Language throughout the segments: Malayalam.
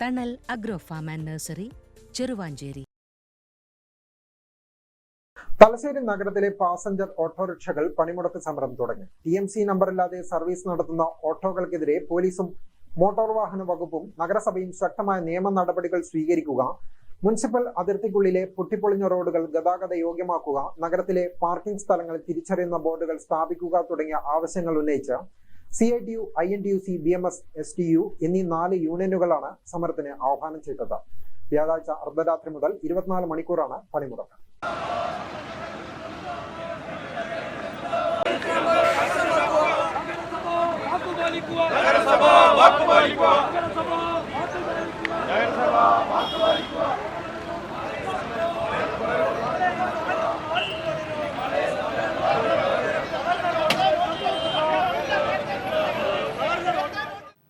Thanal agro farm and nursery Cheruvanchery Thalassery നഗരത്തിലെ പാസഞ്ചർ ഓട്ടോറിക്ഷകൾ പണിമുടക്ക് സമരം തുടങ്ങി. ടി എം സി നമ്പറില്ലാതെ സർവീസ് നടത്തുന്ന ഓട്ടോകൾക്കെതിരെ പോലീസും മോട്ടോർ വാഹന വകുപ്പും നഗരസഭയും ശക്തമായ നിയമ നടപടികൾ സ്വീകരിക്കുക മുനിസിപ്പൽ അതിർത്തിക്കുള്ളിലെ പൊട്ടിപ്പൊളിഞ്ഞ റോഡുകൾ ഗതാഗത യോഗ്യമാക്കുക നഗരത്തിലെ പാർക്കിംഗ് സ്ഥലങ്ങൾ തിരിച്ചറിയുന്ന ബോർഡുകൾ സ്ഥാപിക്കുക തുടങ്ങിയ ആവശ്യങ്ങൾ ഉന്നയിച്ച് C I T U I N T U C B M S S T U എന്നീ നാല് യൂണിയനുകളാണ് സമരത്തിന് ആഹ്വാനം ചെയ്തത്. വ്യാഴാഴ്ച അർദ്ധരാത്രി മുതൽ ഇരുപത്തിനാല് മണിക്കൂറാണ് പണിമുടക്ക്.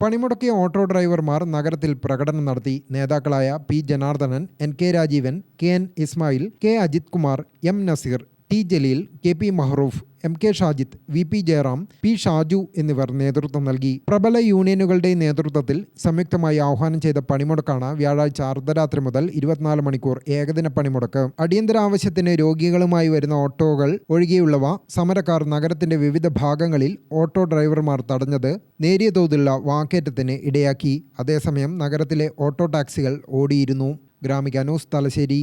പണിമുടക്കിയ ഓട്ടോ ഡ്രൈവർമാർ നഗരത്തിൽ പ്രകടനം നടത്തി. നേതാക്കളായ P Janardhanan N K Rajeevan K N Ismail K Ajith Kumar M Naseer T Jaleel K P Mahroof M K Shajith V P Jayaram P Shaju എന്നിവർ നേതൃത്വം നൽകി. പ്രബല യൂണിയനുകളുടെ നേതൃത്വത്തിൽ സംയുക്തമായി ആഹ്വാനം ചെയ്ത പണിമുടക്കാണ് വ്യാഴാഴ്ച അർദ്ധരാത്രി മുതൽ ഇരുപത്തിനാല് മണിക്കൂർ ഏകദിന പണിമുടക്ക്. അടിയന്തര ആവശ്യത്തിന് രോഗികളുമായി വരുന്ന ഓട്ടോകൾ ഒഴികെയുള്ളവ സമരക്കാർ നഗരത്തിന്റെ വിവിധ ഭാഗങ്ങളിൽ ഓട്ടോ ഡ്രൈവർമാർ തടഞ്ഞത് നേരിയ തോതിലുള്ള വാക്കേറ്റത്തിന് ഇടയാക്കി. അതേസമയം നഗരത്തിലെ ഓട്ടോ ടാക്സികൾ ഓടിയിരുന്നു. Gramika news Thalassery.